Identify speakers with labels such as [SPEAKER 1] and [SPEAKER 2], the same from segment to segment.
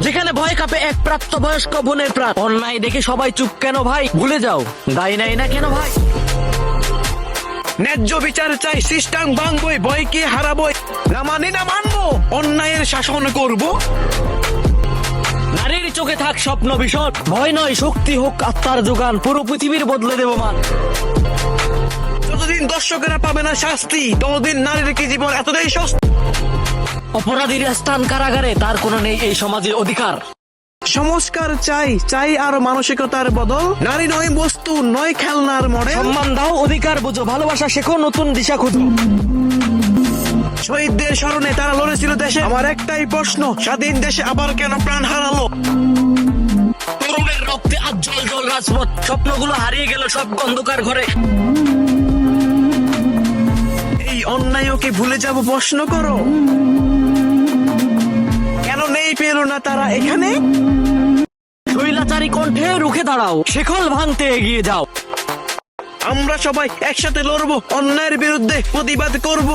[SPEAKER 1] যেখানে ভয় কাঁপে এক প্রাপ্ত বয়স্ক বোনের প্রাণ। অন্যায় দেখে সবাই চুপ কেন ভাই? ভুলে যাও। দায় নাই না কেন ভাই?
[SPEAKER 2] ন্যায্য বিচার চাই সিস্টাং ভাঙবই ভয়কে হারাবই? না মানি, না মানবো। অন্যায়ের শাসন করব।
[SPEAKER 1] নারীর চোখে থাক স্বপ্ন ভীষণ ভয় নয়, শক্তি হোক আত্মার যোগান। পুরো পৃথিবীর বদলে দেব মান।
[SPEAKER 2] যতদিন দর্শকেরা পাবে না শাস্তি, ততদিন নারীর কি জীবন এতটাই সস্তা?
[SPEAKER 1] অপরাধীর স্থান কারাগারে তার কোনো নেই এই সমাজের অধিকার।
[SPEAKER 2] সংস্কার চাই চাই আর মানসিকতার বদল। নারী নয় বস্তু নয় খেলনার মডেল।
[SPEAKER 1] সম্মান দাও অধিকার বুঝো ভালোবাসা শেখো নতুন দিশা খুঁজো।
[SPEAKER 2] শহীদদের স্মরণে তারা লড়েছিল দেশে। আমার একটাই প্রশ্ন স্বাধীন দেশে আবার কেন প্রাণ হারালো?
[SPEAKER 1] তরুণের রক্তে আজ জল জল রাজপথ। স্বপ্নগুলো হারিয়ে গেল সব অন্ধকার ঘরে।
[SPEAKER 2] এই অন্যায়কে ভুলে যাব প্রশ্ন করো। নেই পেল না তারা এখানে?
[SPEAKER 1] কণ্ঠে রুখে দাঁড়াও, শেখল ভাঙতে এগিয়ে যাও।
[SPEAKER 2] আমরা সবাই একসাথে লড়বো, অন্যায়ের বিরুদ্ধে প্রতিবাদ করব।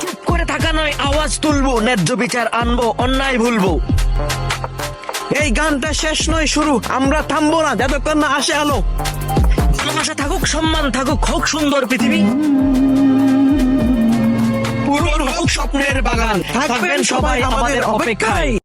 [SPEAKER 1] চুপ করে থাকা নয়, আওয়াজ তুলবো, ন্যায্য বিচার আনব, অন্যায় ভুলবো।
[SPEAKER 2] এই গানটা শেষ নয়, শুরু। আমরা থামবো না, যতক্ষণ না আসে আলো।
[SPEAKER 1] ভালোবাসা থাকুক, সম্মান থাকুক, হোক সুন্দর পৃথিবী।
[SPEAKER 2] স্বপ্নের বাগান। থাকবেন সবাই আমাদের অপেক্ষায়।